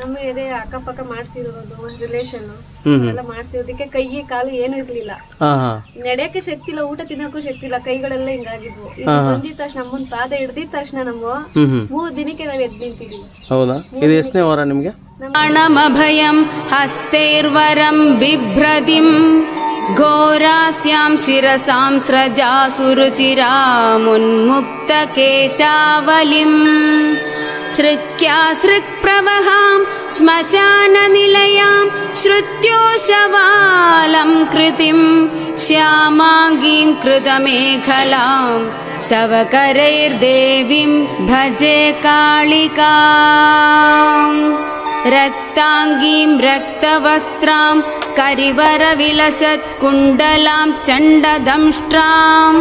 ನಮ್ಮ ಎದೆ ಅಕ್ಕಪಕ್ಕ ಮಾಡ್ಸಿರೋದು ರಿಲೇಷನ್ ಹ್ಮ್ ಹ್ಮ್ ಎಲ್ಲ ಮಾಡ್ಸಿರೋದಕ್ಕೆ ಕೈ ಕಾಲು ಏನು ಇರ್ಲಿಲ್ಲ ಹಾ ಹಾ ನಡೆಯಕ್ಕೆ ಶಕ್ತಿ ಇಲ್ಲ ಊಟ ತಿನ್ನಕ್ಕೂ ಶಕ್ತಿ ಇಲ್ಲ ಕೈಗಳೆಲ್ಲ ಹಿಂಗಾಗಿದ್ವು ಇದು ಬಂದಿದ ತಕ್ಷಣ ಅಮ್ಮನ್ ಪಾದ ಹಿಡ್ದಿದ ತಕ್ಷಣ ನಮ್ಮ ಹ್ಮ್ ಹ್ಮ್ ಮೂರ್ ದಿನಕ್ಕೆ ನಾವ್ ಎದ್ ನಿಂತಿದೀವಿ ಹೌದಾ ಇದು ಎಷ್ಟನೇ ವಾರ ನಿಮಗೆ बाणमभयं हस्तैर्वरं बिभ्रतिं घोरास्यां शिरसां स्रजासुरुचिरामुन्मुक्तकेशावलिम् सृक्यासृक्प्रवहां श्मशाननिलयां श्रुत्योशवालं कृतिं श्यामाङ्गीं कृतमेखलां शवकरैर्देवीं भजे कालिकाम् रक्ताङ्गीं रक्तवस्त्रां करिवरविलसत्कुण्डलां चण्डदंष्ट्रां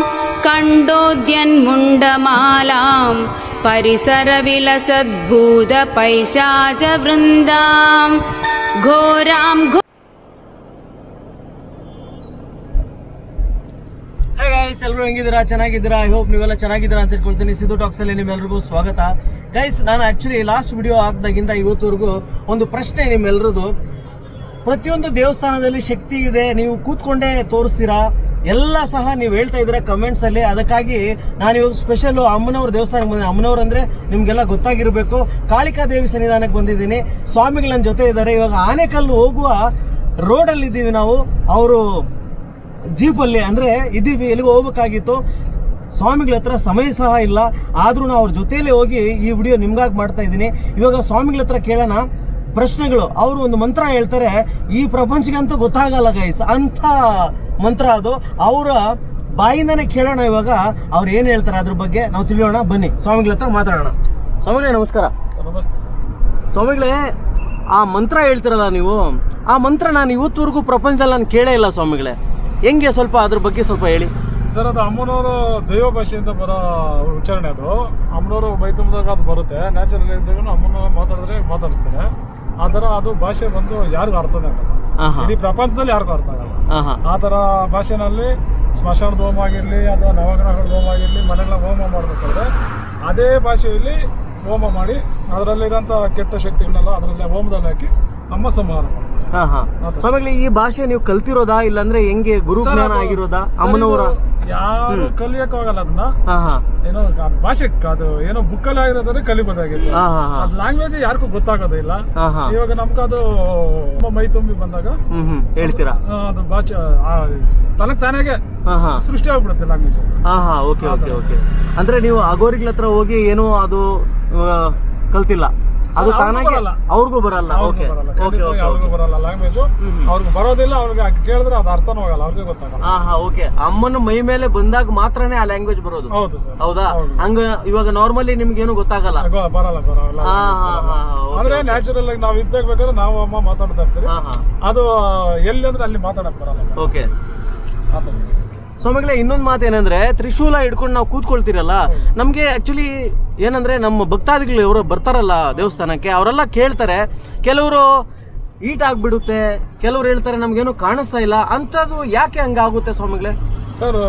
कण्डोद्यन्मुण्डमालां परिसरविलसद्भूतपैशाचवृन्दां घोरां घो ಹೇ ಗೈಸ್ ಎಲ್ಲರೂ ಹೆಂಗಿದ್ದೀರಾ ಚೆನ್ನಾಗಿದ್ದೀರಾ ಐ ಹೋಪ್ ನೀವೆಲ್ಲ ಚೆನ್ನಾಗಿದ್ದೀರಾ ಅಂತ ತಿಳ್ಕೊಳ್ತೀನಿ ಸಿದ್ದು ಟಾಕ್ಸ್ ಅಲ್ಲಿ ನಿಮ್ಮೆಲ್ರಿಗೂ ಸ್ವಾಗತ ಗೈಸ್ ನಾನು ಆಕ್ಚುಲಿ ಲಾಸ್ಟ್ ವಿಡಿಯೋ ಹಾಕ್ದಾಗಿಂದ ಇವತ್ತವರೆಗೂ ಒಂದು ಪ್ರಶ್ನೆ ನಿಮ್ಮೆಲ್ಲರದು ಪ್ರತಿಯೊಂದು ದೇವಸ್ಥಾನದಲ್ಲಿ ಶಕ್ತಿ ಇದೆ ನೀವು ಕೂತ್ಕೊಂಡೇ ತೋರಿಸ್ತೀರಾ ಎಲ್ಲ ಸಹ ನೀವು ಹೇಳ್ತಾ ಇದ್ರೆ ಕಮೆಂಟ್ಸ್ ಅಲ್ಲಿ. ಅದಕ್ಕಾಗಿ ನಾನು ಇವತ್ತು ಸ್ಪೆಷಲ್ ಅಮ್ಮನವ್ರ ದೇವಸ್ಥಾನಕ್ಕೆ ಬಂದಿದ್ದೀನಿ ಅಮ್ಮನವ್ರು ಅಂದ್ರೆ ನಿಮ್ಗೆಲ್ಲ ಗೊತ್ತಾಗಿರಬೇಕು. ಕಾಳಿಕಾ ದೇವಿ ಸನ್ನಿಧಾನಕ್ಕೆ ಬಂದಿದ್ದೀನಿ. ಸ್ವಾಮಿಗಳು ಜೊತೆ ಇದ್ದಾರೆ. ಇವಾಗ ಆನೆಕಲ್ಲು ಹೋಗುವ ರೋಡಲ್ಲಿ ಇದ್ದೀವಿ ನಾವು. ಅವರು ಜೀಪಲ್ಲಿ ಅಂದರೆ ಇದ್ದೀವಿ. ಎಲ್ಲಿಗೆ ಹೋಗ್ಬೇಕಾಗಿತ್ತು. ಸ್ವಾಮಿಗಳ ಹತ್ರ ಸಮಯ ಸಹ ಇಲ್ಲ. ಆದ್ರೂ ನಾವು ಅವ್ರ ಜೊತೆಯಲ್ಲಿ ಹೋಗಿ ಈ ವಿಡಿಯೋ ನಿಮ್ಗಾಗಿ ಮಾಡ್ತಾ ಇದ್ದೀನಿ. ಇವಾಗ ಸ್ವಾಮಿಗಳ ಹತ್ರ ಕೇಳೋಣ. ಪ್ರಶ್ನೆಗಳು. ಅವರು ಒಂದು ಮಂತ್ರ ಹೇಳ್ತಾರೆ ಈ ಪ್ರಪಂಚಕ್ಕಂತೂ ಗೊತ್ತಾಗಲ್ಲ ಗೈಸ್ ಅಂಥ ಮಂತ್ರ ಅದು. ಅವರ ಬಾಯಿಂದನೇ ಕೇಳೋಣ ಇವಾಗ. ಅವ್ರು ಏನು ಹೇಳ್ತಾರೆ ಅದ್ರ ಬಗ್ಗೆ ನಾವು ತಿಳಿಯೋಣ. ಬನ್ನಿ ಸ್ವಾಮಿಗಳ ಹತ್ರ ಮಾತಾಡೋಣ. ಸ್ವಾಮಿಗಳೇ ನಮಸ್ಕಾರ. ನಮಸ್ತೆ ಸ್ವಾಮಿಗಳೇ ಆ ಮಂತ್ರ ಹೇಳ್ತಿರಲ್ಲ ನೀವು? ಆ ಮಂತ್ರ ನಾನು ಇವತ್ತುವರೆಗೂ ಪ್ರಪಂಚದಲ್ಲಿ ನಾನು ಕೇಳೇ ಇಲ್ಲ ಸ್ವಾಮಿಗಳೇ. ಹೆಂಗೆ ಸ್ವಲ್ಪ ಅದ್ರ ಬಗ್ಗೆ ಸ್ವಲ್ಪ ಹೇಳಿ. ಸರ್ ಅದು ಅಮ್ಮನವರು ದೈವ ಭಾಷೆಯಿಂದ ಬರೋ ಉಚ್ಚಾರಣೆ ಅದು. ಅಮ್ಮನವರು ಮೈ ತುಂಬಿದಾಗ ಅದು ಬರುತ್ತೆ. ನ್ಯಾಚುರಲ್ ಇದ್ದಾಗ ಅಮ್ಮನವರು ಮಾತಾಡಿದ್ರೆ ಮಾತಾಡಿಸ್ತಾರೆ. ಆ ಥರ ಅದು ಭಾಷೆ ಬಂದು ಯಾರಿಗೂ ಅರ್ಥನೇ ಆಗಲ್ಲ ಇಡೀ ಪ್ರಪಂಚದಲ್ಲಿ ಯಾರಿಗೂ ಅರ್ಥ ಆಗಲ್ಲ. ಆತರ ಹಾಂ ಆ ಥರ ಭಾಷೆನಲ್ಲಿ ಸ್ಮಶಾನದ ಹೋಮ ಆಗಿರಲಿ ಅಥವಾ ನವಗ್ರಹಗಳ ಹೋಮ ಆಗಿರಲಿ ಮನೆಗಳ ಹೋಮ ಮಾಡಬೇಕಾದ್ರೆ ಅದೇ ಭಾಷೆಯಲ್ಲಿ ಹೋಮ ಮಾಡಿ ಅದರಲ್ಲಿರೋಂಥ ಕೆಟ್ಟ ಶಕ್ತಿಗಳನ್ನೆಲ್ಲ ಅದರಲ್ಲೇ ಹೋಮದಲ್ಲಿ ಹಾಕಿ ನಮ್ಮ ಸಂಹಾರ ಮಾಡ್ತಾರೆ ಹಾಂ ಹಾಂ. ಸ್ವಾಮಿಗಳೇ ಈ ಭಾಷೆ ನೀವು ಕಲ್ತಿರೋದಾ? ಇಲ್ಲಾಂದ್ರೆ ಹೆಂಗೆ ಗುರು ಜ್ಞಾನ ಆಗಿರೋದಾ? ಅಮ್ಮನವರ? ಯಾರು ಯಾರು ಕಲಿಯಕ್ಕಾಗಲ್ಲ ಅದನ್ನ. ಹಾಂ ಹಾಂ. ಏನೋ ಭಾಷೆ ಅದು ಏನೋ ಬುಕ್ಕಲ್ಲಿ ಆಗಿರೋದ್ರೆ ಕಲಿಬೋದಾಗಿತ್ತು ಹಾಂ ಹಾಂ ಹಾಂ. ಅದು ಲ್ಯಾಂಗ್ವೇಜ್ ಯಾರಿಗೂ ಗೊತ್ತಾಗೋದಿಲ್ಲ ಇವಾಗ ನಮ್ಗೆ ಅದು ಮೈ ತುಂಬಿ ಬಂದಾಗ ಹೇಳ್ತೀರಾ? ಅದು ಭಾಷೆ ತನಕ ತಾನಾಗೆ ಹಾಂ ಹಾಂ. ಸೃಷ್ಟಿ ಆಗ್ಬಿಡುತ್ತೆ ಲ್ಯಾಂಗ್ವೇಜ್ ಹಾ ಹಾಂ. Okay okay okay. ಅಂದ್ರೆ ನೀವು ಅಗೋರಿಗಳ ಹತ್ರ ಹೋಗಿ ಏನೋ ಅದು ಕಲ್ತಿಲ್ಲ? ಅದು ತಾನಾಗೆ. ಅವ್ರಿಗೂ ಬರಲ್ಲ. ಓಕೆ ಓಕೆ ಅವ್ರಿಗೂ ಬರಲ್ಲ ಲ್ಯಾಂಗ್ವೇಜ್ ಅವ್ರಿಗೆ ಬರೋದಿಲ್ಲ ಅವ್ರಿಗೆ ಕೇಳಿದ್ರೆ ಅದು ಅರ್ಥನೂ ಆಗಲ್ಲ ಅವ್ರಿಗೆ ಗೊತ್ತಾಗಲ್ಲ. ಹಾ ಹಾ ಓಕೆ ಅಮ್ಮನ ಮೈ ಮೇಲೆ ಬಂದಾಗ ಮಾತ್ರನೇ ಆ ಲ್ಯಾಂಗ್ವೇಜ್ ಬರೋದು. ಹೌದು ಸರ್. ಹೌದಾ? ಹಂಗ ಇವಾಗ ನಾರ್ಮಲಿ ನಿಮ್ಗೆ ಏನು ಗೊತ್ತಾಗಲ್ಲ ಬರಲ್ಲ ಸರ್ ಅವೆಲ್ಲ ಹಾ ಹಾ ಹಾ ಅಂದ್ರೆ ನ್ಯಾಚುರಲ್ ಆಗಿ ನಾವು ಇದ್ದಾಗ ಬೇಕಾದ್ರೆ ನಾವು ಅಮ್ಮ ಮಾತಾಡ್ತಾ ಇರ್ತೀವಿ. ಹಾ ಹಾ ಅದು ಎಲ್ಲಿ ಅಂದ್ರೆ ಅಲ್ಲಿ ಮಾತಾಡಕ್ ಬರಲ್ಲ. ಓಕೆ ಥರ. ಸ್ವಾಮಿಗಳೇ ಇನ್ನೊಂದು ಮಾತು ಏನಂದ್ರೆ ತ್ರಿಶೂಲ ಹಿಡ್ಕೊಂಡು ನಾವು ಕೂತ್ಕೊಳ್ತಿರಲ್ಲ ನಮಗೆ ಆಕ್ಚುಲಿ ಏನಂದ್ರೆ ನಮ್ಮ ಭಕ್ತಾದಿಗಳು ಇವರು ಬರ್ತಾರಲ್ಲ ದೇವಸ್ಥಾನಕ್ಕೆ ಅವರೆಲ್ಲ ಕೇಳ್ತಾರೆ ಕೆಲವರು ಈಟ್ ಆಗ್ಬಿಡುತ್ತೆ ಕೆಲವ್ರು ಹೇಳ್ತಾರೆ ನಮ್ಗೇನು ಕಾಣಿಸ್ತಾ ಇಲ್ಲ ಅಂಥದ್ದು ಯಾಕೆ ಹಂಗಾಗುತ್ತೆ ಸ್ವಾಮಿಗಳೇ ಸರ್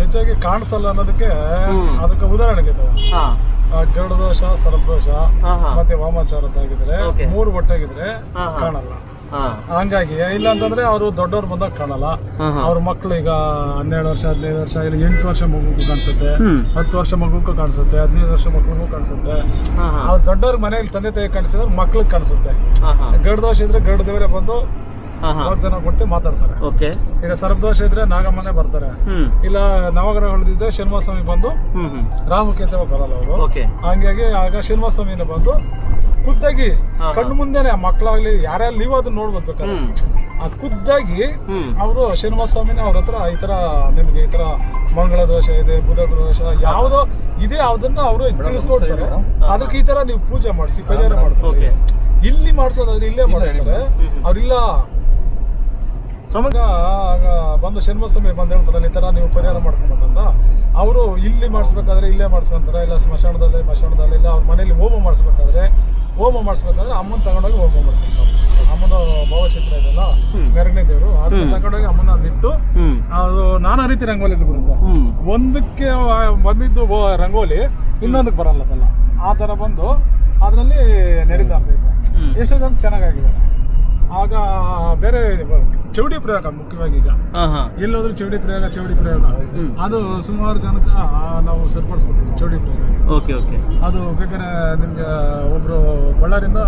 ಹೆಚ್ಚಾಗಿ ಕಾಣಿಸಲ್ಲ ಅನ್ನೋದಕ್ಕೆ. ಅದಕ್ಕೆ ಉದಾಹರಣೆಗೆ ಗರುಡ ದೋಷ ಸರ್ಪದೋಷ ಮತ್ತೆ ವಾಮಾಚಾರದ್ದಾಗಿದ್ರೆ. ಮೂರು ಒಟ್ಟಾಗಿದ್ರೆ. ಕಾಣಲ್ಲ ಹಂಗಾಗಿ ಇಲ್ಲ ಅಂತಂದ್ರೆ ಅವರು ದೊಡ್ಡವ್ರು ಬಂದಾಗ ಕಾಣಲ್ಲ. ಅವ್ರ ಮಕ್ಳು ಈಗ ಹನ್ನೆರಡು ವರ್ಷ ಹದಿನೈದು ವರ್ಷ ಇಲ್ಲ ಎಂಟು ವರ್ಷ ಮಗುಗೂ ಕಾಣಿಸುತ್ತೆ ಹತ್ತು ವರ್ಷ ಮಗುಗೂ ಕಾಣಿಸುತ್ತೆ ಹದಿನೈದು ವರ್ಷ ಮಕ್ಳಿಗೂ ಕಾಣಿಸುತ್ತೆ. ಅವ್ರ ದೊಡ್ಡವ್ರ ಮನೆಯಲ್ಲಿ ತಂದೆ ತಾಯಿ ಕಾಣಿಸಿದ್ರೆ ಮಕ್ಳಿಗೆ ಕಾಣಿಸುತ್ತೆ. ಹಾ ದೋಷ ಇದ್ರೆ ಗಡ್ ದೇವರೇ ಬಂದು ವಾಗ್ದಾನ ಕೊಟ್ಟು ಮಾತಾಡ್ತಾರೆ. ಓಕೆ. ಈಗ ಸರ್ಪದೋಷ ಇದ್ರೆ ನಾಗಮ್ಮನೆ ಬರ್ತಾರೆ. ಇಲ್ಲ ಶನಿವಾಸ್ವಾಮಿ ಬಂದು ಸ್ವಾಮಿ ಹ್ಮ್. ರಾಮಕೇತವ ಬರಲ್ಲ ಅವರು. ಹಂಗಾಗಿ ಆಗ ಶನಿವಾಸ್ವಾಮಿನ ಬಂದು ಖುದ್ದಾಗಿ ಕಣ್ಣು ಮುಂದೆನೆ ಮಕ್ಕಳಾಗ್ಲಿ ಯಾರ್ಯಾರು ನೀವು ಅದನ್ನ ನೋಡ್ಬೋದು ಬೇಕಾದ್ರೆ. ಆ ಖುದ್ದಾಗಿ ಅವರು ಶ್ರೀನಿವಾಸ ಸ್ವಾಮಿನೇ ಅವ್ರ ಹತ್ರ ಈ ತರ ನಿಮ್ಗೆ ಈ ತರ ಮಂಗಳ ದೋಷ ಇದೆ ಬುಧ ದೋಷ ಯಾವ್ದೋ ಇದೆ ಅದನ್ನ ಅವರು ತಿಳಿಸ್ಕೊಡ್ತಾರೆ. ಅದಕ್ಕೆ ಈ ತರ ನೀವು ಪೂಜೆ ಮಾಡಿಸಿ ಪರಿಹಾರ ಮಾಡ್ತಾರೆ. ಓಕೆ. ಇಲ್ಲಿ ಮಾಡ್ಸೋದಾದ್ರೆ ಇಲ್ಲೇ ಮಾಡಿಸ್ತಾರೆ. ಅವ್ರಿಲ್ಲ ಸಮಗ ಬಂದು ಶನಿವಾಸ್ವಾಮಿ ಬಂದು ಹೇಳ್ತಾರೆ ಈ ತರ ನೀವು ಪರಿಹಾರ ಮಾಡ್ಕೊಂಬಂತ ಅವರು ಇಲ್ಲಿ ಮಾಡಿಸ್ಬೇಕಾದ್ರೆ ಇಲ್ಲೇ ಮಾಡಿಸ್ಕೊಂತಾರೆ ಇಲ್ಲ ಸ್ಮಶಾನದಲ್ಲಿ ಸ್ಮಶಾನದಲ್ಲಿ ಇಲ್ಲ ಅವ್ರ ಮನೇಲಿ ಹೋಮ ಮಾಡಿಸ್ಬೇಕಾದ್ರೆ ಹೋಮ ಮಾಡಿಸ್ಬೇಕಾದ್ರೆ ಅಮ್ಮನ ತಗೊಂಡೋಗಿ ಹೋಮ ಮಾಡ್ಕೊಂತಾರೆ ಅಮ್ಮನ ಭಾವಚಿತ್ರ ಇದೆಲ್ಲ ಮೆರಗನೇ ದೇವರು. ಅದನ್ನ ತಗೊಂಡೋಗಿ ಅಮ್ಮನ ಅಲ್ಲಿಟ್ಟು ಹ್ಮ್. ಅದು ನಾನಾ ರೀತಿ ರಂಗೋಲಿ ಬರುತ್ತೆ. ಒಂದಕ್ಕೆ ಬಂದಿದ್ದು ರಂಗೋಲಿ ಇನ್ನೊಂದಕ್ಕೆ ಬರಲ್ಲ ಅದೆಲ್ಲ. ಆ ಥರ ಬಂದು ಅದರಲ್ಲಿ ನಡೀತಾ ಇರ್ತೈತೆ. ಎಷ್ಟೋ ಜನ ಚೆನ್ನಾಗಿದೆ ಆಗ ಬೇರೆ ಚೌಡಿ ಪ್ರಯೋಗ ಮುಖ್ಯವಾಗಿ ಈಗ. ಎಲ್ಲೋದ್ರೂ ಚೌಡಿ ಪ್ರಯೋಗ ಚೌಡಿ ಪ್ರಯೋಗ. ಅದು ಸುಮಾರು ಜನಕ್ಕೆ ನಾವು ಸರಿಪಡಿಸ್ಕೊಟ್ಟಿದ್ವಿ ಚೌಡಿ ಪ್ರಯೋಗ ಓಕೆ ಓಕೆ. ಅದು ಬೇಕಾದ್ರೆ ನಿಮಗೆ ಒಬ್ಬರು ಬಳ್ಳಾರಿಂದ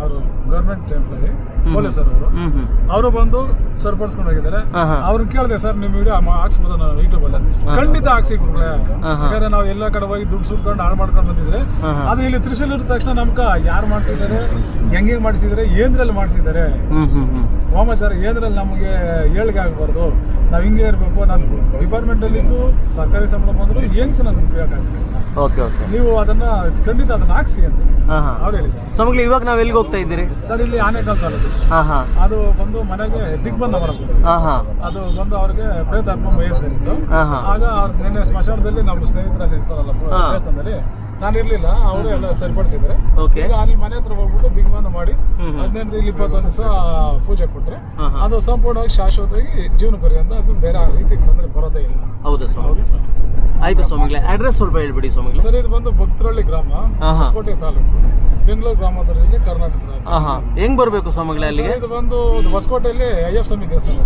ಅವರು ಗೌರ್ಮೆಂಟ್ ಎಂಪ್ಲಾಯಿ. ಪೊಲೀಸರ್ ಅವರು. ಅವರು ಬಂದು ಸರಿಪಡಿಸ್ಕೊಂಡು ಹೋಗಿದ್ದಾರೆ. ಅವ್ರನ್ನ ಕೇಳಿದೆ ಸರ್ ನಿಮ್ಮ ವಿಡಿಯೋ ಹಾಕ್ಸ್ಬೋದು ನಾನು ಯೂಟ್ಯೂಬ್ ಅಲ್ಲಿ. ಖಂಡಿತ ಹಾಕ್ಸಿ ಗುರುಗಳೇ ಯಾಕಂದ್ರೆ ನಾವು ಎಲ್ಲ ಕಡೆ ಹೋಗಿ ದುಡ್ಡು ಸುಟ್ಕೊಂಡು ಹಾಳು ಮಾಡ್ಕೊಂಡು ಬಂದಿದ್ರೆ ಅದು ಇಲ್ಲಿ ತ್ರಿಶೂಲ್ ಇದ್ದ ತಕ್ಷಣ ನಮ್ಕ ಯಾರು ಮಾಡಿಸಿದ್ದಾರೆ ಹೆಂಗೆ ಮಾಡಿಸಿದ್ದಾರೆ ಏನ್ರಲ್ಲಿ ಮಾಡಿಸಿದ್ದಾರೆ? ವಾಮಾಚಾರ ಏನ್ರಲ್ಲಿ ನಮಗೆ ಏಳ್ಗೆ ಆಗಬಾರ್ದು? ನಾವು ಹಿಂಗೆ ಇರಬೇಕು ನಾನು ಡಿಪಾರ್ಟ್ಮೆಂಟಲ್ಲಿದ್ದು ಸರ್ಕಾರಿ ಸಂಬಳ ಬಂದ್ರು ಏನ್ ಚೆನ್ನಾಗಿ ಉಪಯೋಗ ಆಗುತ್ತೆ ಓಕೆ ಓಕೆ. ನೀವು ಅದನ್ನ ಖಂಡಿತ ಅದನ್ನ ಹಾಕ್ಸಿ ಅಂತ ಅವ್ರು ಹೇಳಿದ್ದಾರೆ. ಇವಾಗ ನಾವು ಎಲ್ಲಿಗೆ ಹೋಗ್ತಾ ಇದ್ದೀರಿ? ಸರ್ ಇಲ್ಲಿ ಆನೆಕಲ್ ತಾಲೂಕು. ಅದು ಬಂದು ಮನೆಗೆ ದಿಗ್ಬಂಧ ಹಾಂ ಅದು ಬಂದು ಅವ್ರಿಗೆ ಪ್ರೇತಾತ್ಮ ಸೇರಿತ್ತು ಆಗ ನಿನ್ನೆ ಸ್ಮಶಾನದಲ್ಲಿ ನಮ್ಮ ಸ್ನೇಹಿತರಲ್ಲಿ ಇರ್ತಾರಲ್ಲ. ದೇವಸ್ಥಾನದಲ್ಲಿ ನಾನು ಇರ್ಲಿಲ್ಲ ಅವರು ಎಲ್ಲ ಸರಿಪಡಿಸಿದ್ರೆ ಈಗ ಅಲ್ಲಿ ಮನೆ ಹತ್ರ ಹೋಗ್ಬಿಟ್ಟು ದಿಗ್ಬಂಧ ಮಾಡಿ ಹದಿನೈದರಿಂದ ಇಪ್ಪತ್ತೊಂದು ದಿವಸ ಪೂಜೆ ಕೊಟ್ರೆ ಅದು ಸಂಪೂರ್ಣವಾಗಿ ಶಾಶ್ವತವಾಗಿ ಜೀವನ ಪರ್ಯಂತ ಅದು ಬೇರೆ ಆ ರೀತಿ ತೊಂದರೆ ಬರೋದೇ ಇಲ್ಲ. ಹೌದು ಸ್ವಾಮಿ. ಆಯಿತು ಸ್ವಾಮಿಗಳೇ ಅಡ್ರೆಸ್ ಸ್ವಲ್ಪ ಹೇಳ್ಬಿಡಿ ಸ್ವಾಮಿಗಳೇ. ಸರ್ ಇದು ಬಂದು ಭಕ್ತರಳ್ಳಿ ಗ್ರಾಮ. ಹೊಸಕೋಟೆ ತಾಲೂಕು ಬೆಂಗಳೂರು ಗ್ರಾಮದಲ್ಲಿ ಕರ್ನಾಟಕ ಹೆಂಗ್ ಬರಬೇಕು ಸ್ವಾಮಿಗಳೇ ಅಲ್ಲಿಗೆ? ಇದು ಬಂದು ಹೊಸಕೋಟೆಯಲ್ಲಿ ಅಯ್ಯಪ್ಪ ಸ್ವಾಮಿ ದೇವಸ್ಥಾನ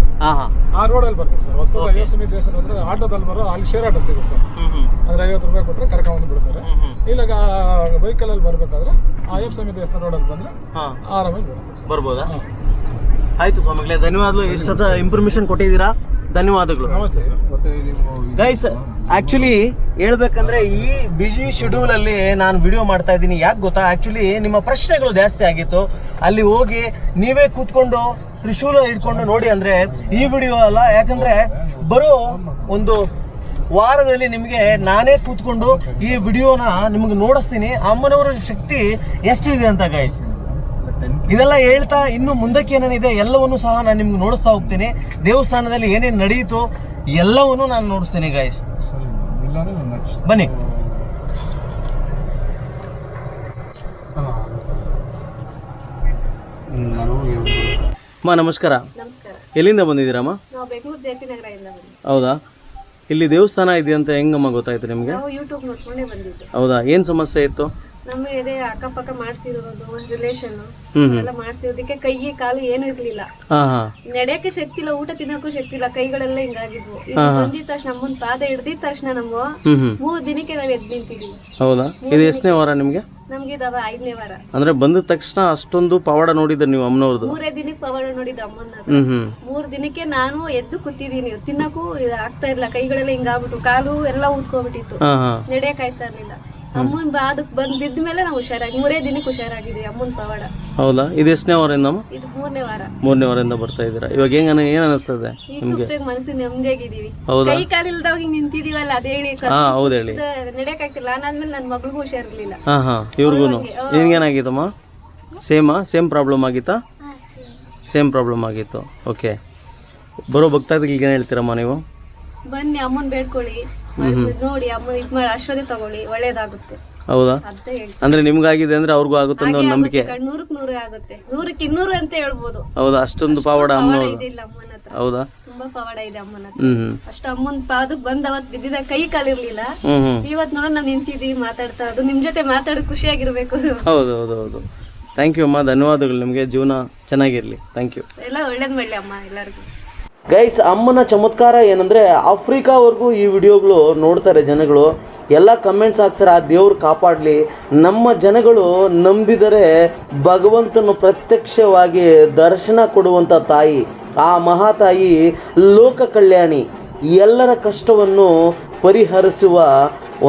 ಆ ರೋಡಲ್ಲಿ ಬರ್ಬೇಕು ಸರ್. ಹೊಸಕೋಟೆ ಅಯ್ಯಪ್ಪ ಸ್ವಾಮಿ ದೇವಸ್ಥಾನ ಅಂದ್ರೆ ಆಟೋದಲ್ಲಿ ಬರೋ ಅಲ್ಲಿ ಶೇರ್ ಆಟೋ ಸಿಗುತ್ತೆ. ಅಂದ್ರೆ ಐವತ್ತು ರೂಪಾಯಿ ಕೊಟ್ಟರೆ ಕರ್ಕೊಂಡು ಬಿಡ್ತಾರೆ. ಇಲ್ಲಾಗ ಇಲ್ಲ ವೆಹಿಕಲಲ್ಲಿ ಬರಬೇಕಾದ್ರೆ ಅಯ್ಯಪ್ಪ ಸ್ವಾಮಿ ದೇವಸ್ಥಾನ ರೋಡಲ್ಲಿ ಬಂದ್ರೆ ಹಾಂ. ಆರಾಮಾಗಿ ಬರ್ಬೋದಾ? ಹಾ. ಆಯ್ತು ಸ್ವಾಮಿಗಳೇ ಧನ್ಯವಾದಗಳು. ಇಷ್ಟೊತ್ತ ಇನ್ಫಾರ್ಮೇಶನ್ ಕೊಟ್ಟಿದ್ದೀರಾ? ಧನ್ಯವಾದಗಳು. ನಮಸ್ತೆ ಗೈಸ್ ಆಕ್ಚುಲಿ ಹೇಳ್ಬೇಕಂದ್ರೆ ಈ ಬಿಜಿ ಶೆಡ್ಯೂಲ್ ಅಲ್ಲಿ ನಾನು ವಿಡಿಯೋ ಮಾಡ್ತಾ ಇದ್ದೀನಿ. ಯಾಕೆ ಗೊತ್ತಾ? ಆಕ್ಚುಲಿ ನಿಮ್ಮ ಪ್ರಶ್ನೆಗಳು ಜಾಸ್ತಿ ಆಗಿತ್ತು. ಅಲ್ಲಿ ಹೋಗಿ ನೀವೇ ಕೂತ್ಕೊಂಡು ತ್ರಿಶೂಲ ಹಿಡ್ಕೊಂಡು ನೋಡಿ ಅಂದ್ರೆ ಈ ವಿಡಿಯೋ ಅಲ್ಲ. ಯಾಕಂದ್ರೆ ಬರೋ ಒಂದು ವಾರದಲ್ಲಿ ನಿಮಗೆ ನಾನೇ ಕೂತ್ಕೊಂಡು ಈ ವಿಡಿಯೋನ ನಿಮಗೆ ನೋಡಿಸ್ತೀನಿ. ಅಮ್ಮನವರ ಶಕ್ತಿ ಎಷ್ಟಿದೆ ಅಂತ ಗೈಸ್ ಇದೆಲ್ಲ ಹೇಳ್ತಾ ಇನ್ನು ಮುಂದಕ್ಕೆ ಏನೇನಿದೆ ಎಲ್ಲವನ್ನು ಸಹ ನಾನು ನಿಮ್ಗೆ ನೋಡಿಸ್ತಾ ಹೋಗ್ತೇನೆ. ದೇವಸ್ಥಾನದಲ್ಲಿ ಏನೇನು ನಡೆಯಿತು ಎಲ್ಲವನ್ನು ನಾನು ನೋಡಿಸ್ತೇನೆ ಗಾಯಸ್ ಬನ್ನಿ. ಅಮ್ಮ ನಮಸ್ಕಾರ. ನಮಸ್ಕಾರ. ಎಲ್ಲಿಂದ ಬಂದಿದ್ದೀರಮ್ಮ ನಾವು ಬೆಂಗಳೂರು ಜೆ ನಗರದಿಂದ ಬಂದ್ವಿ ಹೌದಾ? ಇಲ್ಲಿ ದೇವಸ್ಥಾನ ಇದೆಯಂತ ಹೆಂಗಮ್ಮ ಗೊತ್ತಾಯ್ತು ನಿಮಗೆ? ಹೌದಾ? ಏನು ಸಮಸ್ಯೆ ಇತ್ತು? ನಮ್ಮ ಎದೆ ಅಕ್ಕಪಕ್ಕ ಮಾಡ್ಸಿರೋದು ರಿಲೇಷನ್ ಎಲ್ಲ ಮಾಡ್ಸಿರೋದಕ್ಕೆ ಕೈ ಕಾಲು ಏನು ಇರ್ಲಿಲ್ಲ. ನಡೆಯಕ್ಕೆ ಶಕ್ತಿ ಇಲ್ಲ ಊಟ ತಿನ್ನಕ್ಕೂ ಶಕ್ತಿ ಇಲ್ಲ ಕೈಗಳೆಲ್ಲ ಹಿಂಗಾಗಿದ್ವು. ಬಂದಿದ ತಕ್ಷಣ ಅಮ್ಮನ್ ಪಾದ ಹಿಡ್ದಿದ ತಕ್ಷಣ ನಮ್ಮ ಮೂರ್ ದಿನಕ್ಕೆ ನಾವ್ ಎದ್ ನಿಂತಿದೀವಿ. ಹೌದಾ? ಇದು ಎಷ್ಟನೇ ವಾರ ನಿಮ್ಗೆ? ನಮ್ಗೆ ಇದಾವ ಐದನೇ ವಾರ. ಅಂದ್ರೆ ಬಂದ ತಕ್ಷಣ ಅಷ್ಟೊಂದು ಪವಾಡ ನೋಡಿದ್ರಿ ನೀವು ಅಮ್ಮನವ್ರದ್ದು ಮೂರೇ ದಿನಕ್ಕೆ ಪವಾಡ ನೋಡಿದ ಅಮ್ಮನ ಮೂರ್ ದಿನಕ್ಕೆ ನಾನು ಎದ್ದು ಕೂತಿದೀನಿ ತಿನ್ನಕ್ಕೂ ಇದು ಆಗ್ತಾ ಇಲ್ಲ ಕೈಗಳೆಲ್ಲ ಹಿಂಗಾಗ್ಬಿಟ್ಟು ಕಾಲು ಎಲ್ಲ ಊದ್ಕೊಂಡ್ಬಿಟ್ಟಿತ್ತು ನಡೆಯಕ್ಕಾಯ್ತಾ ಹಾಂ. ನಡೆಯಕ್ ಆಯ್ತಾ ಇರ್ಲಿಲ್ಲ. ಅಮ್ಮನ್ ಬಾದಕ್ ಬಂದ್ ಬಿದ್ದ ಮೇಲೆ ನಾವು ಹುಷಾರಾಗಿ ಮೂರೇ ದಿನಕ್ಕೆ ಹುಷಾರಾಗಿದ್ವಿ ಅಮ್ಮನ್ ಪವಾಡ. ಹೌದಾ? ಇದು ಎಷ್ಟನೇ ವಾರ ಇದು ಮೂರನೇ ವಾರ. ಮೂರನೇ ವಾರದಿಂದ ಬರ್ತಾ ಇದ್ದೀರಾ? ಇವಾಗ ಹೆಂಗ ಏನ್ ಅನಿಸ್ತದೆ ಈಗ ತುಪ್ಪಿಗೆ ಮನಸ್ಸಿನ ನೆಮ್ಮದಿಯಾಗಿದ್ದೀವಿ ಹೌದಾ? ಕೈ ಕಾಲಿಲ್ದಾಗ ಹಿಂಗ್ ನಿಂತಿದೀವಲ್ಲ ಅದೇ ಹೇಳಿ ಹಾ ಹೌದು ಹೇಳಿ. ನಡೆಯಕ್ ಆಗ್ತಿಲ್ಲ. ಅದಾದ್ಮೇಲೆ ನನ್ ಮಗಳಿಗೂ ಹುಷಾರಿರ್ಲಿಲ್ಲ. ಹಾ ಹಾಂ. ಇವ್ರಿಗೂ ನಿನ್ಗೇನಾಗಿತ್ತಮ್ಮ ಸೇಮಾ ಸೇಮ್ ಪ್ರಾಬ್ಲಮ್ ಆಗಿತ್ತಾ? ಸೇಮ್. ಪ್ರಾಬ್ಲಮ್ ಆಗಿತ್ತು. ಓಕೆ ಬರೋ ಭಕ್ತಾದಿಗಳಿಗೆ ಏನು ಹೇಳ್ತೀರಮ್ಮ ನೀವು? ಬನ್ನಿ ಅಮ್ಮನ್ ಬೇಡ್ಕೊಳ್ಳಿ. ನೋಡಿ ಅಮ್ಮ ಇದ್ ಮಾಡಿ ಅಶ್ವತಿ ತಗೊಳ್ಳಿ ಒಳ್ಳೇದಾಗುತ್ತೆ. ಹೌದಾ? ಅಂತ ಹೇಳ್ತೀನಿ. ಅಂದರೆ ನಿಮ್ಗಾಗಿದೆ ಅಂದ್ರೆ ಅವ್ರಿಗೂ ಆಗುತ್ತೆ ಅನ್ನೋ ಒಂದು ನಂಬಿಕೆ. ನೂರಕ್ ನೂರೇ ಆಗುತ್ತೆ. ನೂರಕ್ ಇನ್ನೂರು ಅಂತ ಹೇಳ್ಬೋದು. ಹೌದಾ? ಅಷ್ಟೊಂದು ಪವಾಡ ಪವಾಡ ಇದೆ ಇಲ್ಲ ಅಮ್ಮನ ಹತ್ರ. ಹೌದಾ? ತುಂಬಾ ಪವಾಡ ಇದೆ ಅಮ್ಮನ ಹತ್ರ. ಹ್ಞೂ ಅಷ್ಟು ಅಮ್ಮನ್ ಪಾದಕ್ ಬಂದ್ ಅವತ್ ಬಿದ್ದಿದ ಕೈ ಕಾಲಿರ್ಲಿಲ್ಲ. ಹ್ಞೂ ಇವತ್ ನೋಡ ನಾವ್ ನಿಂತಿದೀವಿ ಮಾತಾಡ್ತಾ ಅದು ನಿಮ್ ಜೊತೆ ಮಾತಾಡೋದು ಖುಷಿಯಾಗಿರ್ಬೇಕು. ಹೌದು ಹೌದು ಹೌದು. ಥ್ಯಾಂಕ್ ಯು ಅಮ್ಮ. ಧನ್ಯವಾದಗಳು ನಿಮಗೆ. ಜೀವನ ಚೆನ್ನಾಗಿರ್ಲಿ. ಥ್ಯಾಂಕ್ ಯು ಎಲ್ಲ ಒಳ್ಳೇದ್ ಮಾಡ್ಲಿ ಅಮ್ಮ ಎಲ್ಲರಿಗೂ. ಗೈಸ್, ಅಮ್ಮನ ಚಮತ್ಕಾರ ಏನಂದರೆ ಆಫ್ರಿಕಾವರೆಗೂ ಈ ವಿಡಿಯೋಗಳು ನೋಡ್ತಾರೆ ಜನಗಳು, ಎಲ್ಲ ಕಮೆಂಟ್ಸ್ ಹಾಕ್ತಾರೆ ಆ ದೇವ್ರು ಕಾಪಾಡಲಿ. ನಮ್ಮ ಜನಗಳು ನಂಬಿದರೆ ಭಗವಂತನು ಪ್ರತ್ಯಕ್ಷವಾಗಿ ದರ್ಶನ ಕೊಡುವಂಥ ತಾಯಿ, ಆ ಮಹಾತಾಯಿ ಲೋಕ ಕಲ್ಯಾಣಿ ಎಲ್ಲರ ಕಷ್ಟವನ್ನು ಪರಿಹರಿಸುವ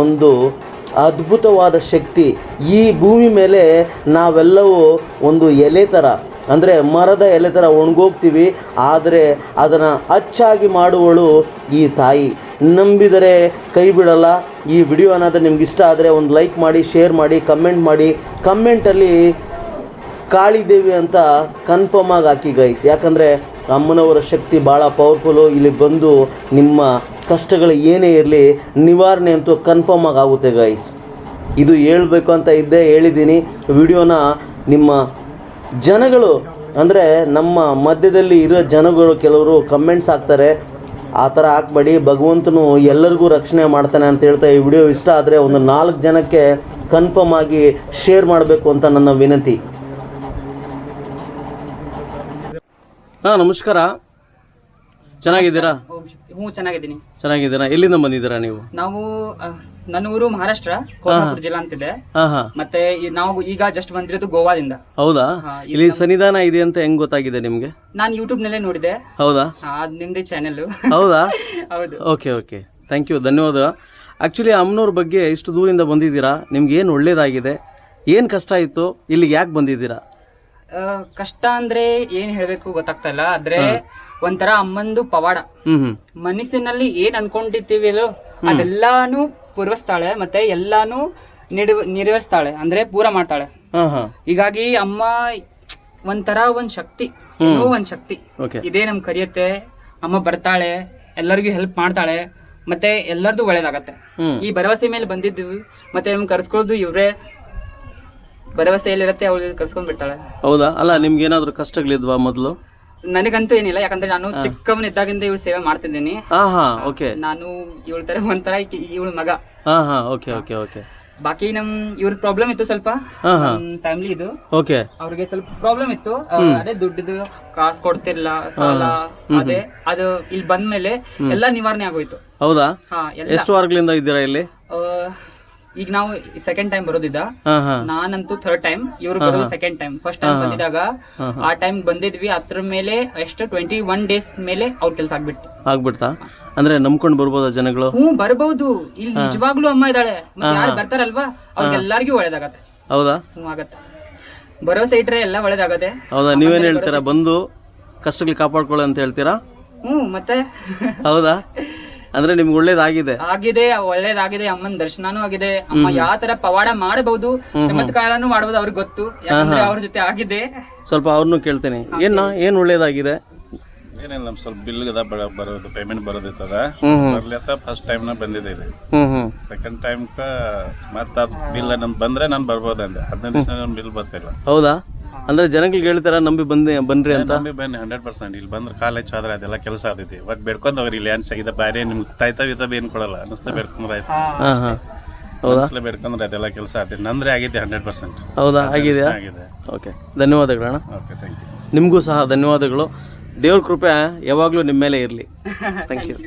ಒಂದು ಅದ್ಭುತವಾದ ಶಕ್ತಿ ಈ ಭೂಮಿ ಮೇಲೆ ನಾವೆಲ್ಲವೂ ಒಂದು ಎಲೆ ಥರ ಅಂದರೆ ಮರದ ಎಲೆ ಥರ ಒಣಗೋಗ್ತೀವಿ, ಆದರೆ ಅದನ್ನು ಅಚ್ಚಾಗಿ ಮಾಡುವಳು ಈ ತಾಯಿ. ನಂಬಿದರೆ ಕೈ ಬಿಡಲ್ಲ. ಈ ವಿಡಿಯೋ ಏನಾದರೂ ನಿಮ್ಗೆ ಇಷ್ಟ ಆದರೆ ಒಂದು ಲೈಕ್ ಮಾಡಿ ಶೇರ್ ಮಾಡಿ ಕಮೆಂಟ್ ಮಾಡಿ. ಕಮೆಂಟಲ್ಲಿ ಕಾಳಿದೇವಿ ಅಂತ ಕನ್ಫರ್ಮ್ ಆಗಿ ಹಾಕಿ ಗೈಸ್ ಯಾಕಂದರೆ ಅಮ್ಮನವರ ಶಕ್ತಿ ಭಾಳ ಪವರ್ಫುಲ್ಲು ಇಲ್ಲಿ ಬಂದು ನಿಮ್ಮ ಕಷ್ಟಗಳು ಏನೇ ಇರಲಿ, ನಿವಾರಣೆ ಅಂತೂ ಕನ್ಫರ್ಮ್ ಆಗಿ ಆಗುತ್ತೆ ಗೈಸ್ ಇದು ಹೇಳಬೇಕು ಅಂತ ಇದ್ದೆ ಹೇಳಿದ್ದೀನಿ. ವಿಡಿಯೋನ ನಿಮ್ಮ ಜನಗಳು, ಅಂದರೆ ನಮ್ಮ ಮಧ್ಯದಲ್ಲಿ ಇರೋ ಜನಗಳು ಕೆಲವರು ಕಮೆಂಟ್ಸ್ ಹಾಕ್ತಾರೆ, ಆ ಥರ ಹಾಕ್ಬೇಡಿ, ಭಗವಂತನು ಎಲ್ಲರಿಗೂ ರಕ್ಷಣೆ ಮಾಡ್ತಾನೆ ಅಂತ ಹೇಳ್ತಾ ಈ ವಿಡಿಯೋ ಇಷ್ಟ ಆದರೆ ಒಂದು ನಾಲ್ಕು ಜನಕ್ಕೆ ಕನ್ಫರ್ಮ್ ಆಗಿ ಶೇರ್ ಮಾಡಬೇಕು ಅಂತ ನನ್ನ ವಿನಂತಿ. ಹಾಂ, ನಮಸ್ಕಾರ. ಚೆನ್ನಾಗಿದ್ದೀರಾ? ಓಂ ಹ್ಞೂ ಚೆನ್ನಾಗಿದ್ದೀನಿ. ಚೆನ್ನಾಗಿದ್ದೀರಾ? ಎಲ್ಲಿಂದ ಬಂದಿದ್ದೀರಾ ನೀವು? ನಾವು ನನ್ನ ಊರು ಮಹಾರಾಷ್ಟ್ರ ಕೋಲ್ಹಾಪುರ ಜಿಲ್ಲಾ ಅಂತಿದೆ. ಹಾಂ ಹಾಂ. ಮತ್ತೆ ಈ- ನಾವು ಈಗ ಜಸ್ಟ್ ಬಂದಿರೋದು ಗೋವಾದಿಂದ. ಹೌದಾ? ಹಾ, ಇಲ್ಲಿ ಸನ್ನಿಧಾನ ಇದೆ ಅಂತ ಹೆಂಗ್ ಗೊತ್ತಾಗಿದೆ ನಿಮ್ಗೆ? ನಾನು ಯೂಟ್ಯೂಬ್ ನಲ್ಲೇ ನೋಡಿದೆ. ಹೌದಾ? ಆ, ಅದ್ ನಿಮ್ದೇ ಚಾನೆಲ್ ಹೌದಾ? ಹೌದು. ಓಕೆ ಓಕೆ ಥ್ಯಾಂಕ್ ಯು ಧನ್ಯವಾದ. ಆ್ಯಕ್ಚುಲಿ ಅಮ್ಮನವ್ರ ಬಗ್ಗೆ ಇಷ್ಟು ದೂರಿಂದ ಬಂದಿದ್ದೀರಾ? ನಿಮ್ಗೆ ಏನು ಒಳ್ಳೇದಾಗಿದೆ? ಏನು ಕಷ್ಟ ಇತ್ತು? ಇಲ್ಲಿಗೆ ಯಾಕೆ ಬಂದಿದ್ದೀರಾ? ಕಷ್ಟ ಅಂದ್ರೆ ಏನ್ ಹೇಳ್ಬೇಕು ಗೊತ್ತಾಗ್ತಾ ಇಲ್ಲ ಆದ್ರೆ ಒಂಥರ ಅಮ್ಮಂದು ಪವಾಡ. ಮನಸ್ಸಿನಲ್ಲಿ ಏನ್ ಅನ್ಕೊಂಡಿರ್ತೀವಿಲೋ ಅದೆಲ್ಲಾನು ಪೂರ್ವಸ್ತಾಳೆ ಮತ್ತೆ ಎಲ್ಲಾನು ನೆರವೇರಿಸ್ತಾಳೆ ಅಂದ್ರೆ ಪೂರ ಮಾಡ್ತಾಳೆ. ಹೀಗಾಗಿ ಅಮ್ಮ ಒಂಥರ ಒಂದ್ ಶಕ್ತಿ ಏನೋ ಒಂದ್ ಶಕ್ತಿ. ಇದೇ ನಮ್ ಕರಿಯತ್ತೆ ಅಮ್ಮ ಬರ್ತಾಳೆ ಎಲ್ಲರಿಗೂ ಹೆಲ್ಪ್ ಮಾಡ್ತಾಳೆ ಮತ್ತೆ ಎಲ್ಲರದು ಒಳ್ಳೇದಾಗತ್ತೆ. ಈ ಭರವಸೆ ಮೇಲೆ ಬಂದಿದ್ವಿ ಮತ್ತೆ ನಮ್ಗೆ ಕರ್ಸ್ಕೊಳ್ಳೋದು ಇವ್ರೆ ಭರವಸೆ ಎಲ್ಲಿರತ್ತೆ ಅವಳು ಕರ್ಸ್ಕೊಂಡ್ ಬಿಡ್ತಾಳೆ. ಹೌದಾ? ಅಲ್ಲ ನಿಮ್ಗೆ ಏನಾದ್ರು ಕಷ್ಟಗಳಿದ್ವಾ ಮೊದಲು? ನನಗಂತೂ ಏನಿಲ್ಲ ಯಾಕಂದ್ರೆ ನಾನು ಚಿಕ್ಕವನಿದ್ದಾಗಿಂದ ಇವ್ಳು ಸೇವೆ ಮಾಡ್ತಿದ್ದೀನಿ. ಹಾಂ ಹಾಂ ಓಕೆ. ನಾನು ಇವಳ ತರ ಒಂಥರ ಇವಳ ಮಗ. ಹಾಂ ಹಾಂ ಓಕೆ ಓಕೆ ಓಕೆ. ಬಾಕಿ ನಮ್ ಇವ್ರ ಪ್ರಾಬ್ಲಮ್ ಇತ್ತು ಸ್ವಲ್ಪ. ಫ್ಯಾಮಿಲಿ ಇದು. ಓಕೆ. ಅವ್ರಿಗೆ ಸ್ವಲ್ಪ ಪ್ರಾಬ್ಲಮ್ ಇತ್ತು. ಅದೇ ದುಡ್ಡು ಕಾಸು ಕೊಡ್ತಿರ್ಲಿಲ್ಲ ಸಾಲ ಅದೇ. ಅದು ಇಲ್ಲಿ ಬಂದ್ಮೇಲೆ ಎಲ್ಲಾ ನಿವಾರಣೆ ಆಗೋಯ್ತು. ಹೌದಾ? ಹಾ ಎಲ್ಲ. ಎಷ್ಟು ವಾರಗಳಿಂದ ಇದ್ದೀರಾ ಇಲ್ಲಿ? ಈಗ ನಾವು ಸೆಕೆಂಡ್ ಟೈಮ್ ಬರೋದಿದ್ದ ನಾನಂತೂ ಥರ್ಡ್ ಟೈಮ್ ಇವ್ರು ಬರೋದು ಸೆಕೆಂಡ್ ಟೈಮ್ ಫಸ್ಟ್ ಟೈಮ್ ಬಂದಿದಾಗ ಆ ಟೈಮ್ ಬಂದಿದ್ವಿ ಅದ್ರ ಮೇಲೆ ಎಷ್ಟು ಟ್ವೆಂಟಿ ಒನ್ ಡೇಸ್ ಮೇಲೆ ಅವ್ರ ಕೆಲಸ ಆಗ್ಬಿಟ್ಟು ಆಗ್ಬಿಡ್ತಾ? ಅಂದ್ರೆ ನಂಬ್ಕೊಂಡು ಬರ್ಬೋದಾ ಜನಗಳು? ಹ್ಞೂ ಬರ್ಬಹುದು ಇಲ್ಲಿ ನಿಜವಾಗ್ಲೂ ಅಮ್ಮ ಇದ್ದಾಳೆ. ಯಾರು ಬರ್ತಾರಲ್ವಾ? ಅವ್ರಿಗೆಲ್ಲರಿಗೂ ಒಳ್ಳೇದಾಗತ್ತೆ. ಹೌದಾ? ಹ್ಞೂ ಆಗತ್ತೆ. ಭರವಸೆ ಇಟ್ರೆ ಎಲ್ಲ ಒಳ್ಳೇದಾಗತ್ತೆ. ಹೌದಾ? ನೀವೇನ್ ಹೇಳ್ತೀರಾ? ಬಂದು ಕಷ್ಟಗಳು ಕಾಪಾಡ್ಕೊಳ್ಳಿ ಅಂತ ಹೇಳ್ತೀರಾ? ಹ್ಞೂ ಮತ್ತೆ. ಹೌದಾ? ಅಂದ್ರೆ ನಿಮ್ಗೆ ಒಳ್ಳೇದಾಗಿದೆ. ಆಗಿದೆ ಒಳ್ಳೇದಾಗಿದೆ ಅಮ್ಮನ ದರ್ಶನನೂ ಆಗಿದೆ. ಅಮ್ಮ ಯಾವ ತರ ಪವಾಡ ಮಾಡಬಹುದು ಚಮತ್ಕಾರನೂ ಮಾಡಬಹುದು ಅವ್ರಿಗೆ ಗೊತ್ತು. ಯಾಕಂದ್ರೆ ಅವ್ರ ಜೊತೆ ಆಗಿದೆ. ಸ್ವಲ್ಪ ಅವ್ರನ್ನೂ ಕೇಳ್ತೇನೆ. ಏನ ಏನ್ ಒಳ್ಳೇದಾಗಿದೆ? ಏನಿಲ್ಲ ನಮ್ ಸ್ವಲ್ಪ ಬಿಲ್ ಅದ ಬರ- ಬರೋದು ಪೇಮೆಂಟ್ ಬರೋದಿತ್ತದ. ಬರ್ಲತ್ತ ಫಸ್ಟ್ ಟೈಮ್ನ ಬಂದಿದೆ ಹ್ಮ್ ಹ್ಮ್. ಸೆಕೆಂಡ್ ಟೈಮ್ ಕ ಮತ್ತ ಬಿಲ್ ನಮ್ ಬಂದ್ರೆ ನಾನು ಬರ್ಬೋದಂದೆ. ಹದಿನೈದು ದಿವಸ ಬಿಲ್ ಬರ್ತಿಲ್ಲ. ಹೌದಾ? ಅಂದ್ರೆ ಜನಗಳಿಗೆ ಹೇಳ್ತಾರ ನಂಬಿ ಬಂದೆ ಬನ್ರಿ ಅಂತ? ನಂಬಿ ಬನ್ನಿ ಹಂಡ್ರೆಡ್ ಪರ್ಸೆಂಟ್ ಇಲ್ಲಿ ಬಂದ್ರೆ ಕಾಲೇಜ್ ಆದ್ರೆ ಅದೆಲ್ಲ ಕೆಲಸ ಆಗ್ತೈತಿ. ಬಟ್ ಬೇಡ್ಕೊಂಡ್ ಹೋಗ್ರಿ ಇಲ್ಲಿ ಅನ್ಸ ಇದೆ ಬೇರೆ ನಿಮ್ಗೆ ತಾಯ್ತಾ ಇತಾವ್ ಏನ್ ಕೊಡಲ್ಲ ಅನಿಸ್ತಾ ಬೇಡ್ಕೊಂಡ್ರೆ ಆಯ್ತು. ಹಾ. ಹಾ ಹೌದಾ? ಅನಿಸ್ಲೇ ಬೇಡ್ಕೊಂಡ್ರೆ ಅದೆಲ್ಲ ಕೆಲಸ ಆಗ್ತೈತಿ. ನಂದ್ರೆ ಆಗಿದೆ ಹಂಡ್ರೆಡ್ ಪರ್ಸೆಂಟ್ ಹೌದಾ? ಆಗಿದೆ ಆಗಿದೆ. ಓಕೆ ಧನ್ಯವಾದಗಳಣ್ಣ. ಓಕೆ ಥ್ಯಾಂಕ್ ಯು ನಿಮಗೂ ಸಹ ಧನ್ಯವಾದಗಳು. ದೇವ್ರ ಕೃಪೆ ಯಾವಾಗಲೂ ನಿಮ್ಮ ಮೇಲೆ ಇರಲಿ. Thank you